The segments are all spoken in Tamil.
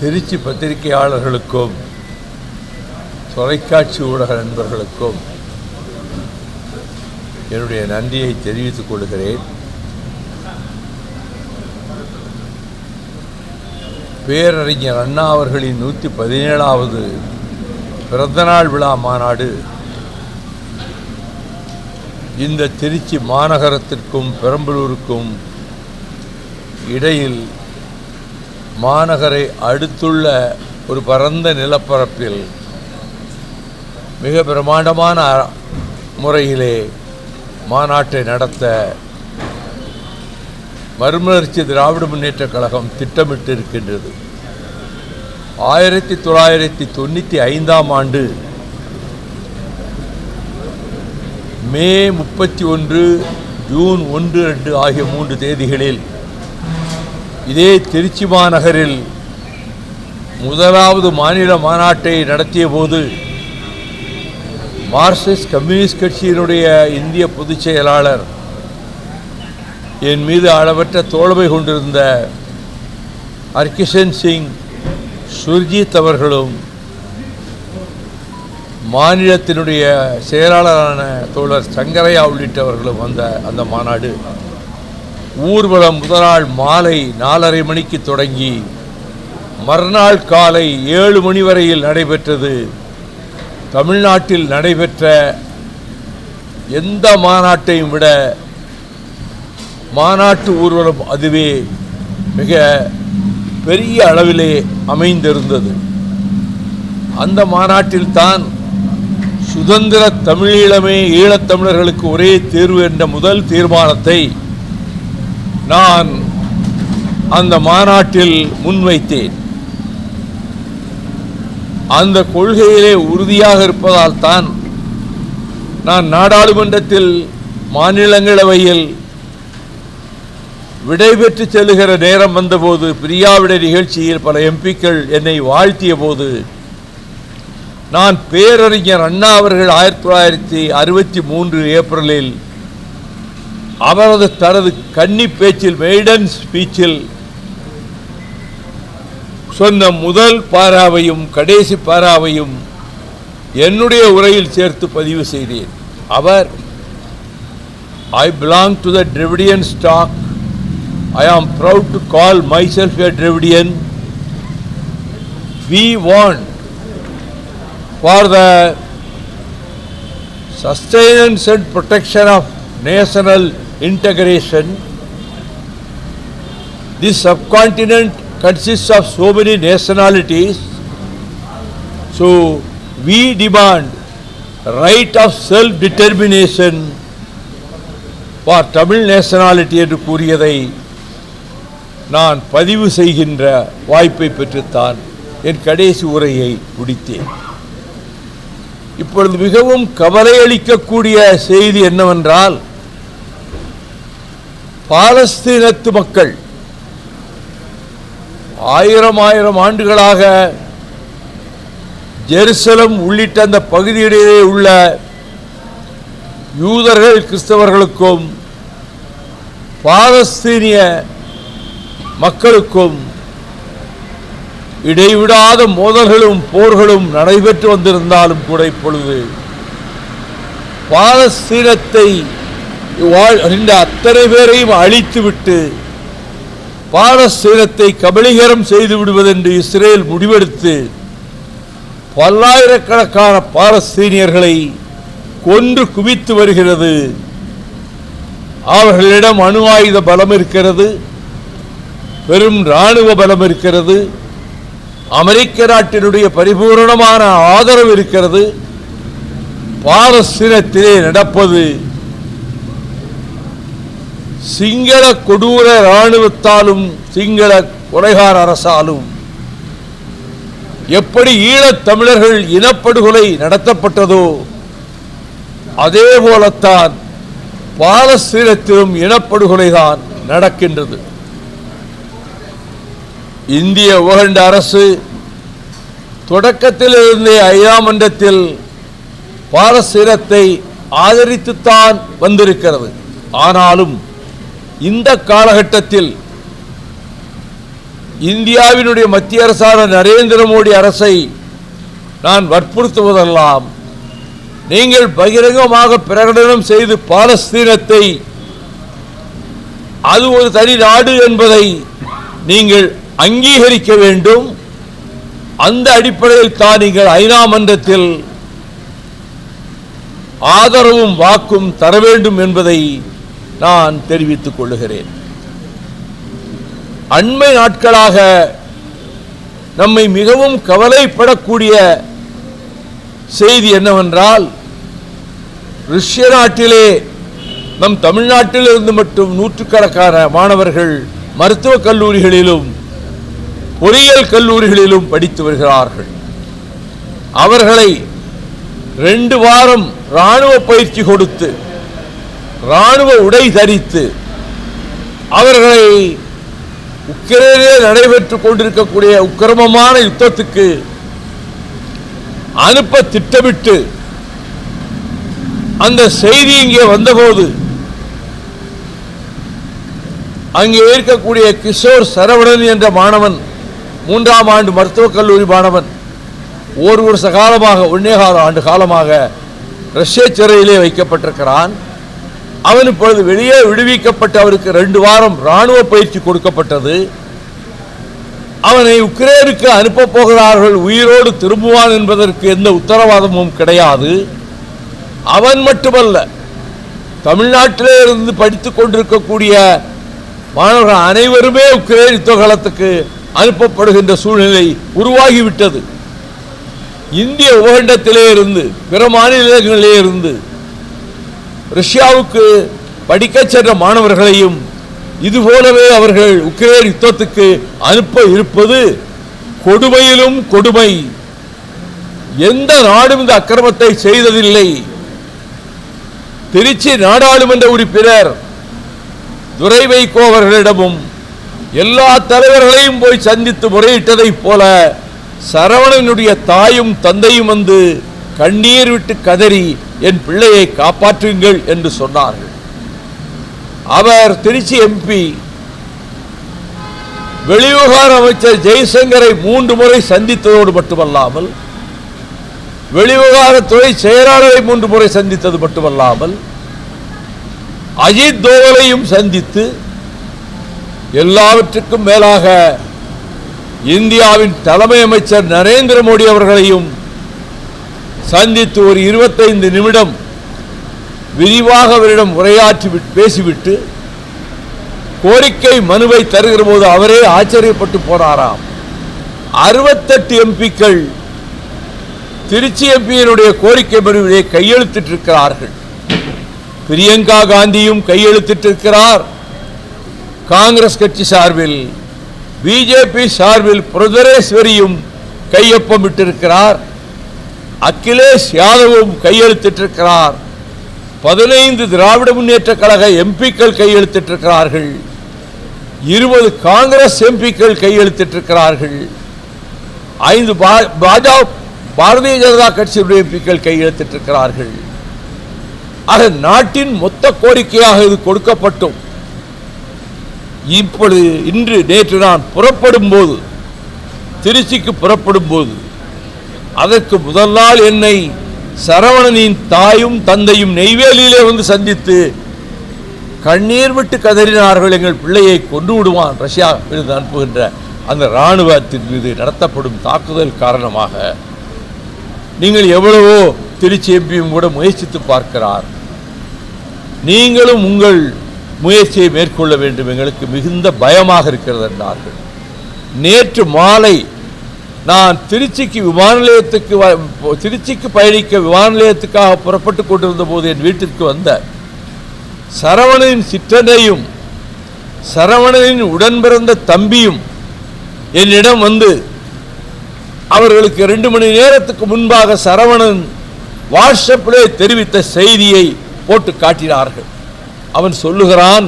திருச்சி பத்திரிகையாளர்களுக்கும் தொலைக்காட்சி ஊடக நண்பர்களுக்கும் என்னுடைய நன்றியை தெரிவித்துக் கொள்கிறேன். பேரறிஞர் அண்ணா அவர்களின் நூற்றி பதினேழாவது பிறந்தநாள் விழா மாநாடு இந்த திருச்சி மாநகரத்திற்கும் பெரம்பலூருக்கும் இடையில் மாநகரை அடுத்துள்ள ஒரு பரந்த நிலப்பரப்பில் மிக பிரமாண்டமான முறையிலே மாநாட்டை நடத்த மறுமலர்ச்சி திராவிட முன்னேற்றக் கழகம் திட்டமிட்டு இருக்கின்றது ஆயிரத்தி தொள்ளாயிரத்தி தொண்ணூற்றி ஐந்தாம் ஆண்டு மே முப்பத்தி ஒன்று ஜூன் ஒன்று ரெண்டு ஆகிய மூன்று தேதிகளில் இதே திருச்சி மாநகரில் முதலாவது மாநில மாநாட்டை நடத்திய போது மார்க்சிஸ்ட் கம்யூனிஸ்ட் கட்சியினுடைய இந்திய பொதுச் செயலாளர் என் மீது அளவற்ற தோழமை கொண்டிருந்த ஹர்கிஷன் சிங் சுர்ஜித் அவர்களும் மாநிலத்தினுடைய செயலாளரான தோழர் சங்கரையா உள்ளிட்டவர்களும் வந்த அந்த மாநாடு. ஊர்வலம் முதல் நாள் மாலை நாலரை மணிக்கு தொடங்கி மறுநாள் காலை ஏழு மணி வரையில் நடைபெற்றது. தமிழ்நாட்டில் நடைபெற்ற எந்த மாநாட்டையும் விட மாநாட்டு ஊர்வலம் அதுவே மிக பெரிய அளவிலே அமைந்திருந்தது. அந்த மாநாட்டில்தான் சுதந்திர தமிழீழமே ஈழத்தமிழர்களுக்கு ஒரே தேர்வு என்ற முதல் தீர்மானத்தை நான் அந்த மாநாட்டில் முன்வைத்தேன். அந்த கொள்கையிலே உறுதியாக இருப்பதால் தான் நான் நாடாளுமன்றத்தில் மாநிலங்களவையில் விடைபெற்று செல்லுகிற நேரம் வந்தபோது பிரியாவிட நிகழ்ச்சியில் பல எம்பிக்கள் என்னை வாழ்த்திய போது நான் பேரறிஞர் அண்ணா அவர்கள் ஆயிரத்தி தொள்ளாயிரத்தி அறுபத்தி மூன்று ஏப்ரலில் அவரது தனது கன்னி பேச்சில் மெய்டன் ஸ்பீச்சில் சொன்ன முதல் பாராவையும் கடைசி பாராவையும் என்னுடைய உரையில் சேர்த்து பதிவு செய்தேன். அவர் I belong to the Dravidian stock I am proud to call myself a Dravidian we want for the sustenance and protection of national integration. This subcontinent consists of so many nationalities. So we demand right of self-determination for Tamil nationality என்று கூறியதை நான் பதிவு செய்கின்ற வாய்ப்பை பெற்றுத்தான் என் கடைசி உரையை முடித்தேன் இப்பொழுது மிகவும் கவலையளிக்கக்கூடிய செய்தி என்னவென்றால் பாலஸ்தீனத்து மக்கள் ஆயிரம் ஆயிரம் ஆண்டுகளாக ஜெருசலம் உள்ளிட்ட அந்த பகுதியிடையே உள்ள யூதர்கள் கிறிஸ்தவர்களுக்கும் பாலஸ்தீனிய மக்களுக்கும் இடைவிடாத மோதல்களும் போர்களும் நடைபெற்று வந்திருந்தாலும் கூட இப்பொழுது பாலஸ்தீனத்தை வாழ்கின்ற அத்தனை பேரையும் அழித்துவிட்டு பாலஸ்தீனத்தை கபலீகரம் செய்து விடுவதென்று இஸ்ரேல் முடிவெடுத்து பல்லாயிரக்கணக்கான பாலஸ்தீனியர்களை கொன்று குவித்து வருகிறது. அவர்களிடம் அணு ஆயுத பலம் இருக்கிறது. பெரும் இராணுவ பலம் இருக்கிறது. அமெரிக்க நாட்டினுடைய பரிபூரணமான ஆதரவு இருக்கிறது. பாலஸ்தீனத்திலே நடப்பது சிங்கள கொடூர இராணுவத்தாலும் சிங்கள கொலைகார அரசாலும் எப்படி ஈழத் தமிழர்கள் இனப்படுகொலை நடத்தப்பட்டதோ அதே போலத்தான் பாலஸ்தீனத்திலும் இனப்படுகொலைதான் நடக்கின்றது. இந்திய உகண்ட அரசு தொடக்கத்திலிருந்தே ஐயாமன்றத்தில் பாலஸ்தீனத்தை ஆதரித்துத்தான் வந்திருக்கிறது. ஆனாலும் இந்த காலகட்டத்தில் இந்தியாவினுடைய மத்திய அரசான நரேந்திர மோடி அரசை நான் வற்புறுத்துவதெல்லாம் நீங்கள் பகிரங்கமாக பிரகடனம் செய்து பாலஸ்தீனத்தை அது ஒரு தனி நாடு என்பதை நீங்கள் அங்கீகரிக்க வேண்டும். அந்த அடிப்படையில் தான் நீங்கள் ஐநா மன்றத்தில் ஆதரவும் வாக்கும் தர வேண்டும் என்பதை நான் தெரிவித்துக் கொள்ளுகிறேன். அண்மை நாட்களாக நம்மை மிகவும் கவலைப்படக்கூடிய செய்தி என்னவென்றால் ருஷ்ய நாட்டிலே நம் தமிழ்நாட்டிலிருந்து மட்டும் நூற்றுக்கணக்கான மாணவர்கள் மருத்துவக் கல்லூரிகளிலும் பொறியியல் கல்லூரிகளிலும் படித்து வருகிறார்கள். அவர்களை ரெண்டு வாரம் ராணுவ பயிற்சி கொடுத்து ராணுவ உடை தரித்து அவர்களை உக்கிரேனிலே நடைபெற்றுக் கொண்டிருக்கக்கூடிய உக்கிரமமான யுத்தத்துக்கு அனுப்ப திட்டமிட்டு அந்த செய்தி இங்கே வந்தபோது அங்கே இருக்கக்கூடிய கிஷோர் சரவணன் என்ற மாணவன் மூன்றாம் ஆண்டு மருத்துவக் கல்லூரி மாணவன் ஒரு வருஷ காலமாக ஒன்னேகால ஆண்டு காலமாக ரஷ்ய சிறையிலே வைக்கப்பட்டிருக்கிறான். அவன் இப்பொழுது வெளியே விடுவிக்கப்பட்டு அவருக்கு ரெண்டு வாரம் ராணுவ பயிற்சி கொடுக்கப்பட்டது. அவனை உக்ரேனுக்கு அனுப்பப் போகிறார்கள் உயிரோடு திரும்புவான் என்பதற்கு எந்த உத்தரவாதமும் கிடையாது. அவன் மட்டுமல்ல தமிழ்நாட்டிலே இருந்து படித்துக் கொண்டிருக்கக்கூடிய மாணவர்கள் அனைவருமே உக்ரேன் யுத்தகலத்துக்கு அனுப்பப்படுகின்ற சூழ்நிலை உருவாகிவிட்டது. இந்திய உபகண்டத்திலே இருந்து பிற மாநிலங்களிலே இருந்து ரஷ்யாவுக்கு படிக்கச் சென்ற மாணவர்களையும் இதுபோலவே அவர்கள் உக்ரைன் யுத்தத்துக்கு அனுப்ப இருப்பது கொடுமையிலும் கொடுமை. எந்த நாடும் இந்த அக்கிரமத்தை செய்ததில்லை. திருச்சி நாடாளுமன்ற உறுப்பினர் துரை வைகோ அவர்களிடமும் எல்லா தலைவர்களையும் போய் சந்தித்து முறையிட்டதைப் போல சரவணனுடைய தாயும் தந்தையும் வந்து கண்ணீர் விட்டு கதறி என் பிள்ளையை காப்பாற்றுங்கள் என்று சொன்னார்கள். அவர் திருச்சி எம்பி வெளிவிவகார அமைச்சர் ஜெய்சங்கரை மூன்று முறை சந்தித்ததோடு மட்டுமல்லாமல் வெளிவிவகாரத்துறை செயலாளரை மூன்று முறை சந்தித்தது மட்டுமல்லாமல் அஜித் தோவலையும் சந்தித்து எல்லாவற்றுக்கும் மேலாக இந்தியாவின் தலைமை அமைச்சர் நரேந்திர மோடி அவர்களையும் சந்தித்து ஒரு இருபத்தைந்து நிமிடம் விரிவாக அவரிடம் உரையாற்றி பேசிவிட்டு கோரிக்கை மனுவை தருகிற போது அவரே ஆச்சரியப்பட்டு போனாராம். அறுபத்தெட்டு எம்பிக்கள் திருச்சி எம்பியினுடைய கோரிக்கை மனுவிலே கையெழுத்திட்டிருக்கிறார்கள். பிரியங்கா காந்தியும் கையெழுத்திட்டிருக்கிறார். காங்கிரஸ் கட்சி சார்பில் பிஜேபி சார்பில் புரதரேஸ்வரியும் கையொப்பமிட்டிருக்கிறார். அகிலேஷ் யாதவும் கையெழுத்திட்டிருக்கிறார். பதினைந்து திராவிட முன்னேற்ற கழக எம்பிக்கள் கையெழுத்திட்டிருக்கிறார்கள். இருபது காங்கிரஸ் எம்பிக்கள் கையெழுத்திட்டிருக்கிறார்கள். ஐந்து பா- பாஜக பாரதிய ஜனதா கட்சியுடைய எம்பிக்கள் கையெழுத்திட்டிருக்கிறார்கள். ஆக நாட்டின் மொத்த கோரிக்கையாக இது கொடுக்கப்பட்டும். இப்பொழுது இன்று நேற்று நான் புறப்படும் போது திருச்சிக்கு புறப்படும் போது அதற்கு முதல் நாள் என்னை சரவணனின் தாயும் தந்தையும் நெய்வேலியிலே வந்து சந்தித்து கண்ணீர் விட்டு கதறினார்கள் எங்கள் பிள்ளையை கொண்டு விடுவான் ரஷ்யா இருந்து அனுப்புகின்ற அந்த இராணுவத்தின் மீது நடத்தப்படும் தாக்குதல் காரணமாக நீங்கள் எவ்வளவோ திருச்சி எம்பியும் கூட முயற்சித்து பார்க்கிறார். நீங்களும் உங்கள் முயற்சியை மேற்கொள்ள வேண்டும். எங்களுக்கு மிகுந்த பயமாக இருக்கிறது என்றார்கள். நேற்று மாலை நான் திருச்சிக்கு விமான நிலையத்துக்கு வ- திருச்சிக்கு பயணிக்க விமான நிலையத்துக்காக புறப்பட்டு கொண்டிருந்த போது என் வீட்டிற்கு வந்த சரவணனின் சிற்றனையும் சரவணனின் உடன் பிறந்த தம்பியும் என்னிடம் வந்து அவர்களுக்கு ரெண்டு மணி நேரத்துக்கு முன்பாக சரவணன் வாட்ஸ்அப்பிலே தெரிவித்த செய்தியை போட்டு காட்டினார்கள். அவன் சொல்லுகிறான்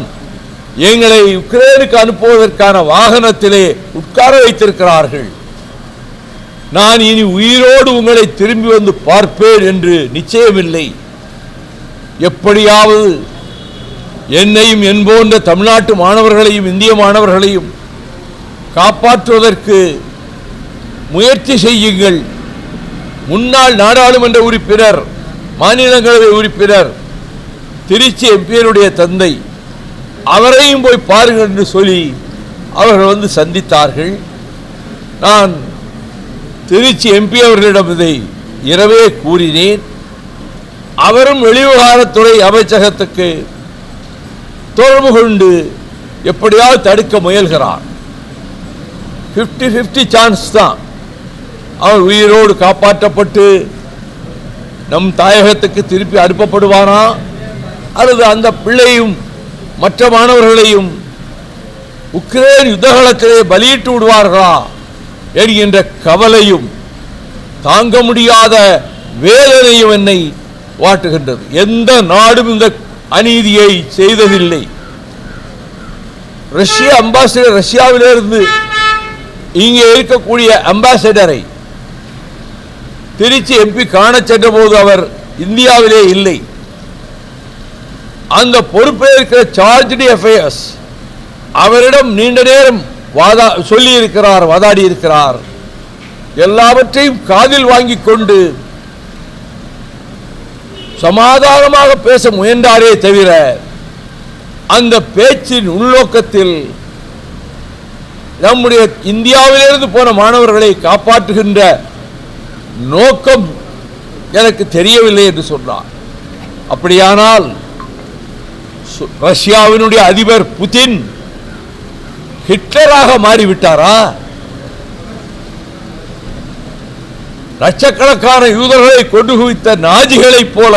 எங்களை உக்ரைனுக்கு அனுப்புவதற்கான வாகனத்திலே உட்கார வைத்திருக்கிறார்கள். நான் இனி உயிரோடு உங்களை திரும்பி வந்து பார்ப்பேன் என்று நிச்சயமில்லை. எப்படியாவது என்னையும் என் போன்ற தமிழ்நாட்டு மாணவர்களையும் இந்திய மாணவர்களையும் காப்பாற்றுவதற்கு முயற்சி செய்யுங்கள். முன்னாள் நாடாளுமன்ற உறுப்பினர் மாநிலங்களவை உறுப்பினர் திருச்சி எம்பியனுடைய தந்தை அவரையும் போய் பாருங்கள் என்று சொல்லி அவர்கள் வந்து சந்தித்தார்கள். நான் திருச்சி எம்பி அவர்களிடம் இதை இரவே கூறினேன். அவரும் வெளிவிவகாரத்துறை அமைச்சகத்துக்கு தொடர்பு கொண்டு எப்படியாவது தடுக்க முயல்கிறார். 50 50 சான்ஸ் தான். அவர் உயிரோடு காப்பாற்றப்பட்டு நம் தாயகத்துக்கு திருப்பி அனுப்பப்படுவானா? அல்லது அந்த பிள்ளையும் மற்ற மாணவர்களையும் உக்ரைன் யுத்தகலத்திலே பலியிட்டு விடுவார்களா? என்கின்ற கவலையும் தாங்க முடியாத வேதனையும் என்னை வாட்டுகின்றது. எந்த நாடும் இந்த அநீதியை செய்ததில்லை. ரஷ்ய அம்பாசிடர் ரஷ்யாவிலிருந்து இங்கே இருக்கக்கூடிய அம்பாசிடரை திருச்சி எம்பி காணச் சென்றபோது அவர் இந்தியாவிலே இல்லை. அந்த பொறுப்பில் இருக்கிற சார்ஜ் அஃபேர்ஸ் அவரிடம் நீண்ட நேரம் வாதா சொல்லி இருக்கிறார் வாதாடி இருக்கிறார் எல்லாவற்றையும் காதில் வாங்கி கொண்டு சமாதானமாக பேச முயன்றாரே தவிர அந்த பேச்சின் உள்நோக்கத்தில் நம்முடைய இந்தியாவிலிருந்து போன மாணவர்களை காப்பாற்றுகின்ற நோக்கம் எனக்கு தெரியவில்லை என்று சொன்னார். அப்படியானால் ரஷ்யாவினுடைய அதிபர் புதின் ஹிட்லராக மாறிவிட்டாரா? லட்சக்கணக்கான யூதர்களை கொண்டு குவித்த நாஜிகளைப் போல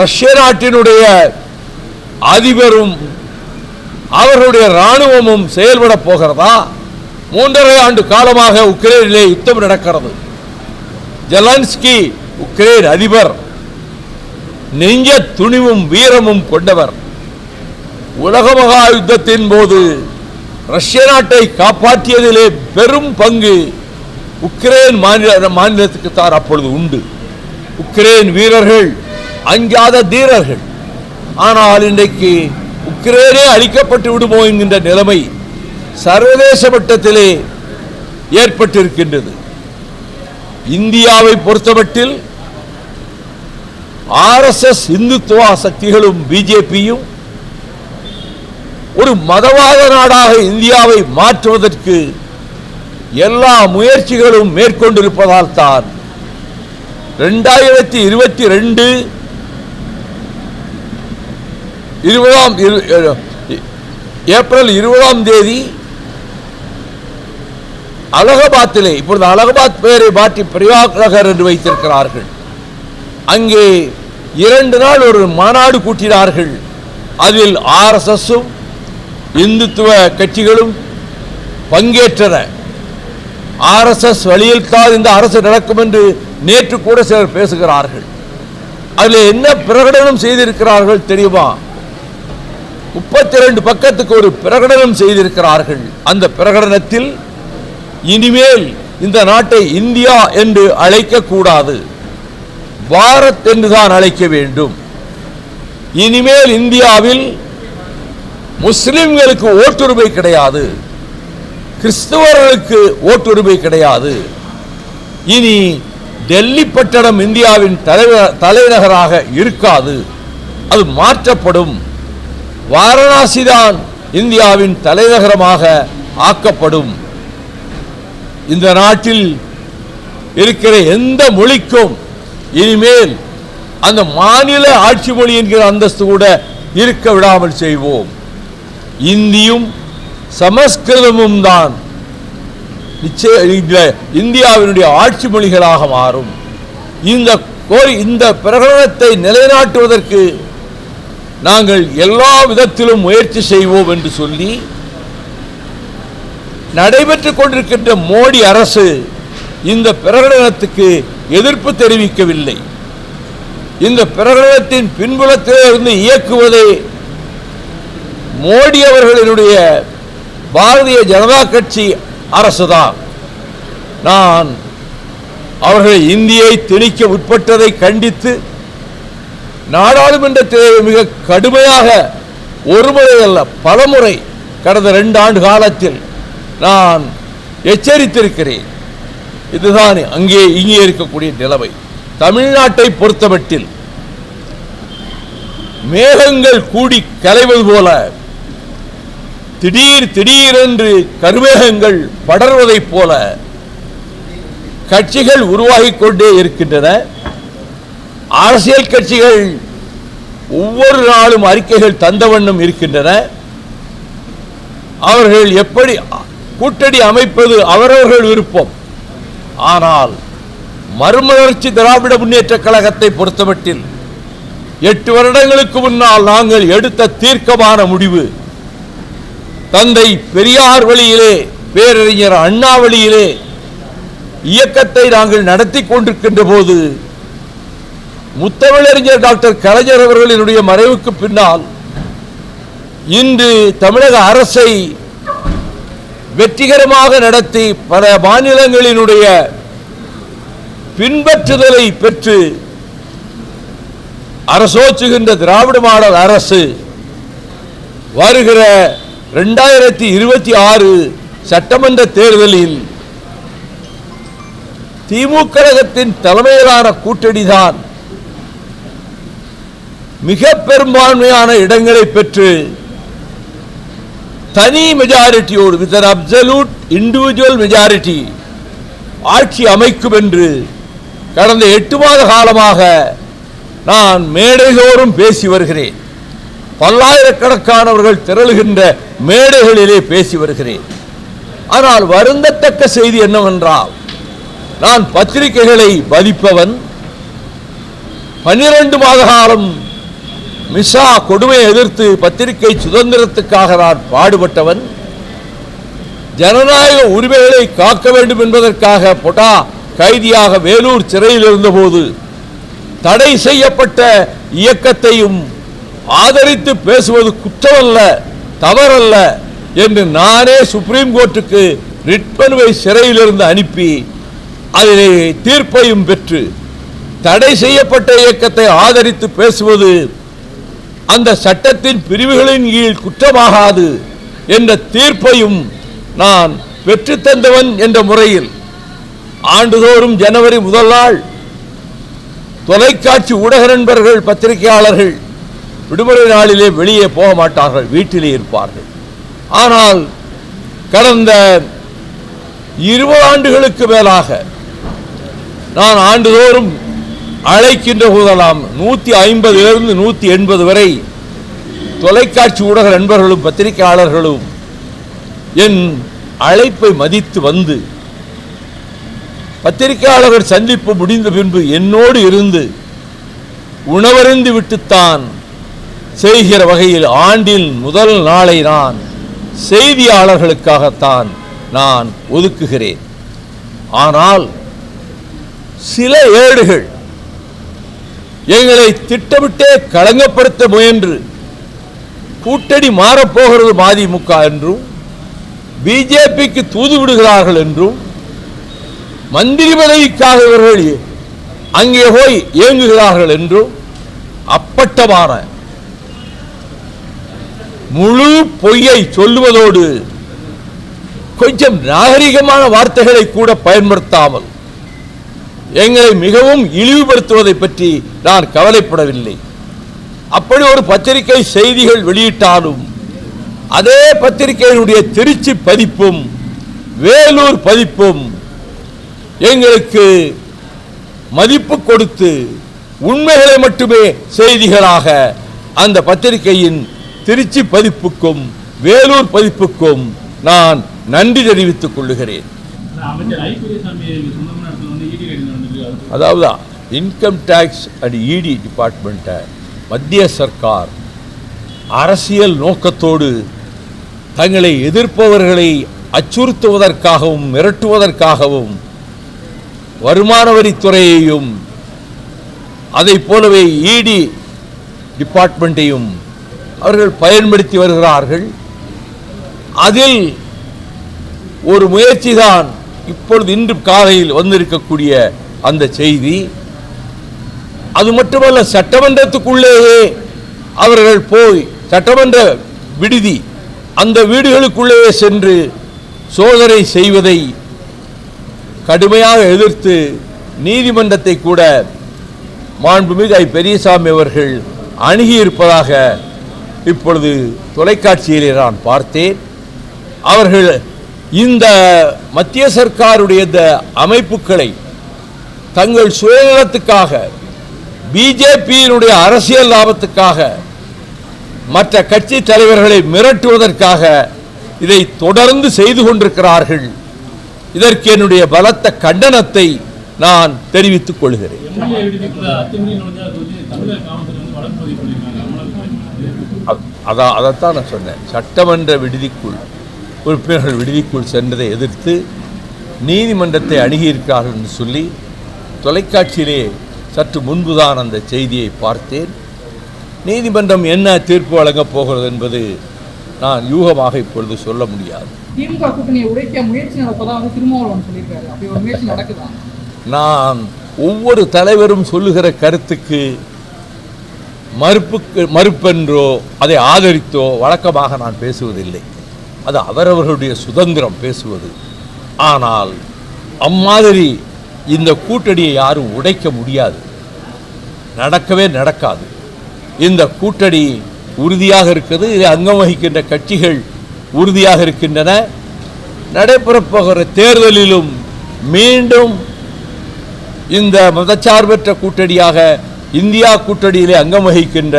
ரஷ்ய நாட்டினுடைய அதிபரும் அவர்களுடைய இராணுவமும் செயல்பட போகிறதா? மூன்றரை ஆண்டு காலமாக உக்ரைனிலே யுத்தம் நடக்கிறது. ஜெலன்ஸ்கி உக்ரைன் அதிபர் நெஞ்ச துணிவும் வீரமும் கொண்டவர். உலக மகா யுத்தத்தின் போது ரஷ்ய நாட்டை காப்பாற்றியதிலே பெரும் பங்கு உக்ரைன் மாநில மாநிலத்துக்கு தார் அப்பொழுது உண்டு. உக்ரைன் வீரர்கள் அஞ்சாத தீரர்கள். ஆனால் இன்றைக்கு உக்ரைனே அழிக்கப்பட்டு விடுமோ என்கின்ற நிலைமை சர்வதேச மட்டத்திலே ஏற்பட்டிருக்கின்றது. இந்தியாவை பொறுத்தமட்டில் ஆர்எஸ்எஸ் இந்துத்துவா சக்திகளும் பிஜேபியும் ஒரு மதவாத நாடாக இந்தியாவை மாற்றுவதற்கு எல்லா முயற்சிகளும் மேற்கொண்டிருப்பதால் தான் ரெண்டாயிரத்தி இருபத்தி ரெண்டு இருபதாம் ஏப்ரல் இருபதாம் தேதி அலகாபாத்திலே இப்பொழுது அலகாபாத் பெயரை மாற்றி பிரயாக் நகர் என்று வைத்திருக்கிறார்கள். அங்கே இரண்டு நாள் ஒரு மாநாடு கூட்டினார்கள். அதில் ஆர்எஸ்எஸும் இந்துத்துவ கட்சிகளும் பங்கேற்றன. ஆர்எஸ்எஸ் வழியில் தான் இந்த அரசு நடக்கும் என்று நேற்று கூட சிலர் பேசுகிறார்கள். அதில் என்ன பிரகடனம் செய்திருக்கிறார்கள் தெரியுமா? முப்பத்தி ரெண்டு பக்கத்துக்கு ஒரு பிரகடனம் செய்திருக்கிறார்கள். அந்த பிரகடனத்தில் இனிமேல் இந்த நாட்டை இந்தியா என்று அழைக்க கூடாது பாரத் என்று தான் அழைக்க வேண்டும். இனிமேல் இந்தியாவில் முஸ்லிம்களுக்கு ஓட்டுரிமை கிடையாது. கிறிஸ்தவர்களுக்கு ஓட்டுரிமை கிடையாது. இனி டெல்லி பட்டணம் இந்தியாவின் தலைவ- தலைநகராக இருக்காது. அது மாற்றப்படும். வாரணாசி தான் இந்தியாவின் தலைநகரமாக ஆக்கப்படும். இந்த நாட்டில் இருக்கிற எந்த மொழிக்கும் இனிமேல் அந்த மாநில ஆட்சி மொழி என்கிற அந்தஸ்து கூட இருக்க விடாமல் செய்வோம். இந்தியும் சமஸ்கிருதமும் தான். நிச்சய இந்தியாவினுடைய ஆட்சி மொழிகளாக மாறும். இந்த கோரி இந்த பிரகடனத்தை நிலைநாட்டுவதற்கு நாங்கள் எல்லா விதத்திலும் முயற்சி செய்வோம் என்று சொல்லி நடைபெற்றுக் கொண்டிருக்கின்ற மோடி அரசு இந்த பிரகடனத்துக்கு எதிர்ப்பு தெரிவிக்கவில்லை. இந்த பிரகடனத்தின் பின்புலத்திலே இருந்து இயக்குவதே மோடி அவர்களினுடைய பாரதிய ஜனதா கட்சி அரசுதான். நான் அவர்கள் இந்தியை திணிக்க உட்பட்டதை கண்டித்து நாடாளுமன்றத்திலே மிக கடுமையாக ஒரு முறை அல்ல பலமுறை கடந்த ரெண்டு ஆண்டு காலத்தில் நான் எச்சரித்திருக்கிறேன். இதுதான் அங்கே இங்கே இருக்கக்கூடிய நிலைமை. தமிழ்நாட்டை பொறுத்தமட்டில் மேகங்கள் கூடி கலைவது போல திடீர் திடீரென்று கருவேகங்கள் படர்வதைப் போல கட்சிகள் உருவாகி கொண்டே இருக்கின்றன. அரசியல் கட்சிகள் ஒவ்வொரு நாளும் அறிக்கைகள் தந்த வண்ணம் இருக்கின்றன. அவர்கள் எப்படி கூட்டணி அமைப்பது அவரவர்கள் விருப்பம். ஆனால் மறுமலர்ச்சி திராவிட முன்னேற்ற கழகத்தை பொறுத்தமட்டில் எட்டு வருடங்களுக்கு முன்னால் நாங்கள் எடுத்த தீர்க்கமான முடிவு தந்தை பெரியார் வழியிலே பேரறிஞர் அண்ணா வழியிலே இயக்கத்தை நாங்கள் நடத்தி கொண்டிருக்கின்ற போது முத்தமிழறிஞர் டாக்டர் கலைஞர் அவர்களினுடைய மறைவுக்கு பின்னால் இன்று தமிழக அரசை வெற்றிகரமாக நடத்தி பல மாநிலங்களினுடைய பின்பற்றுதலை பெற்று அரசோச்சுகின்ற திராவிட மாடல் அரசு வருகிற ரெண்டாயிரத்தி இருபத்தி ஆறு சட்டமன்ற தேர்தலில் திமுக கழகத்தின் தலைமையிலான கூட்டணிதான் மிக பெரும்பான்மையான இடங்களை பெற்று தனி மெஜாரிட்டியோடு with an absolute individual majority ஆட்சி அமைக்கும் என்று கடந்த எட்டு மாத காலமாக நான் மேடைதோறும் பேசி வருகிறேன். பல்லாயிரக்கணக்கானவர்கள் திரளுகின்ற மேடைகளிலே பேசி வருகிறேன். ஆனால் வருந்தத்தக்க செய்தி என்னவென்றால் நான் பத்திரிகைகளை மதிப்பவன் பன்னிரண்டு மாத காலம் மிசா கொடுமையை எதிர்த்து பத்திரிகை சுதந்திரத்துக்காக நான் பாடுபட்டவன் ஜனநாயக உரிமைகளை காக்க வேண்டும் என்பதற்காக பொட்டா கைதியாக வேலூர் சிறையில் இருந்தபோது தடை செய்யப்பட்ட இயக்கத்தையும் ஆதரித்து பேசுவது குற்றமல்ல தவறல்ல என்று நானே சுப்ரீம் கோர்ட்டுக்கு ரிட்மனுவை சிறையிலிருந்து அனுப்பி அதிலே தீர்ப்பையும் பெற்று தடை செய்யப்பட்ட இயக்கத்தை ஆதரித்து பேசுவது அந்த சட்டத்தின் பிரிவுகளின் கீழ் குற்றமாகாது என்ற தீர்ப்பையும் நான் பெற்றுத்தந்தவன் என்ற முறையில் ஆண்டுதோறும் ஜனவரி முதல் நாள் தொலைக்காட்சி ஊடக நண்பர்கள் பத்திரிகையாளர்கள் விடுமுறை நாளிலே வெளியே போக மாட்டார்கள் வீட்டிலே இருப்பார்கள். ஆனால் கடந்த இருபது ஆண்டுகளுக்கு மேலாக நான் ஆண்டுதோறும் அழைக்கின்ற போதெல்லாம் நூற்றி ஐம்பதிலிருந்து நூற்றி எண்பது வரை தொலைக்காட்சி ஊடக நண்பர்களும் பத்திரிகையாளர்களும் என் அழைப்பை மதித்து வந்து பத்திரிகையாளர்கள் சந்திப்பு முடிந்த பின்பு என்னோடு இருந்து உணவருந்து விட்டுத்தான் செய்கிற வகையில் ஆண்டில் முதல் நாளை நான் செய்தியாளர்களுக்காகத்தான் நான் ஒதுக்குகிறேன். ஆனால் சில ஏடுகள் எங்களை திட்டமிட்டே களங்கப்படுத்த முயன்று கூட்டணி மாறப்போகிறது மதிமுக என்றும் பிஜேபிக்கு தூது விடுகிறார்கள் என்றும் மந்திரி பதவிக்காக இவர்கள் அங்கே போய் இயங்குகிறார்கள் என்றும் அப்பட்டமான முழு பொய்யை சொல்லுவதோடு கொஞ்சம் நாகரிகமான வார்த்தைகளை கூட பயன்படுத்தாமல் எங்களை மிகவும் இழிவுபடுத்துவதை பற்றி நான் கவலைப்படவில்லை. அப்படி ஒரு பத்திரிகை செய்திகள் வெளியிட்டாலும் அதே பத்திரிகையினுடைய திருச்சி பதிப்பும் வேலூர் பதிப்பும் எங்களுக்கு மதிப்பு கொடுத்து உண்மைகளை மட்டுமே செய்திகளாக அந்த பத்திரிகையின் திருச்சி பதிப்புக்கும் வேலூர் பதிப்புக்கும் நான் நன்றி தெரிவித்துக் கொள்ளுகிறேன். அதாவது இன்கம் டேக்ஸ் அண்ட் இடி டிபார்ட்மெண்ட்டை மத்திய சர்க்கார் அரசியல் நோக்கத்தோடு தங்களை எதிர்ப்பவர்களை அச்சுறுத்துவதற்காகவும் மிரட்டுவதற்காகவும் வருமான வரித்துறையையும் அதைப் போலவே இடி டிபார்ட்மெண்ட்டையும் அவர்கள் பயன்படுத்தி வருகிறார்கள். அதில் ஒரு முயற்சி தான் இப்பொழுது இன்று காலையில் வந்திருக்கக்கூடிய அந்த செய்தி. அது மட்டுமல்ல சட்டமன்றத்துக்குள்ளேயே அவர்கள் போய் சட்டமன்ற விடுதி அந்த வீடுகளுக்குள்ளேயே சென்று சோதனை செய்வதை கடுமையாக எதிர்த்து நீதிமன்றத்தை கூட மாண்புமிகு ஐ. பெரியசாமி அவர்கள் அணுகியிருப்பதாக இப்பொழுது தொலைக்காட்சியிலே நான் பார்த்தேன். அவர்கள் இந்த மத்திய சர்க்காருடைய இந்த அமைப்புகளை தங்கள் சுயநலத்துக்காக பிஜேபியினுடைய அரசியல் லாபத்துக்காக மற்ற கட்சி தலைவர்களை மிரட்டுவதற்காக இதை தொடர்ந்து செய்து கொண்டிருக்கிறார்கள். இதற்கு என்னுடைய பலத்த கண்டனத்தை நான் தெரிவித்துக் கொள்கிறேன். அதான் அதைத்தான் நான் சொன்னேன். சட்டமன்ற விடுதிக்குள் உறுப்பினர்கள் விடுதிக்குள் சென்றதை எதிர்த்து நீதிமன்றத்தை அணுகியிருக்கிறார்கள் என்று சொல்லி தொலைக்காட்சியிலே சற்று முன்புதான் அந்த செய்தியை பார்த்தேன். நீதிமன்றம் என்ன தீர்ப்பு வழங்கப் போகிறது என்பது நான் யூகமாக இப்பொழுது சொல்ல முடியாது. நான் ஒவ்வொரு தலைவரும் சொல்லுகிற கருத்துக்கு மறுப்புக்கு மறுப்பென்றோ அதை ஆதரித்தோ வழக்கமாக நான் பேசுவதில்லை. அது அவரவர்களுடைய சுதந்திரம் பேசுவது. ஆனால் அம்மாதிரி இந்த கூட்டணியை யாரும் உடைக்க முடியாது. நடக்கவே நடக்காது. இந்த கூட்டணி உறுதியாக இருக்கிறது. இதை அங்கம் வகிக்கின்ற கட்சிகள் உறுதியாக இருக்கின்றன. நடைபெறப்போகிற தேர்தலிலும் மீண்டும் இந்த மதச்சார்பற்ற கூட்டணியாக இந்தியா கூட்டணியிலே அங்கம் வகிக்கின்ற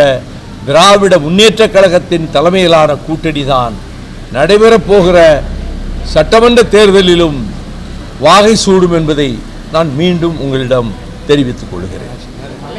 திராவிட முன்னேற்ற கழகத்தின் தலைமையிலான கூட்டணி தான் நடைபெறப்போகிற சட்டமன்ற தேர்தலிலும் வாகை சூடும் என்பதை நான் மீண்டும் உங்களிடம் தெரிவித்துக் கொள்கிறேன்.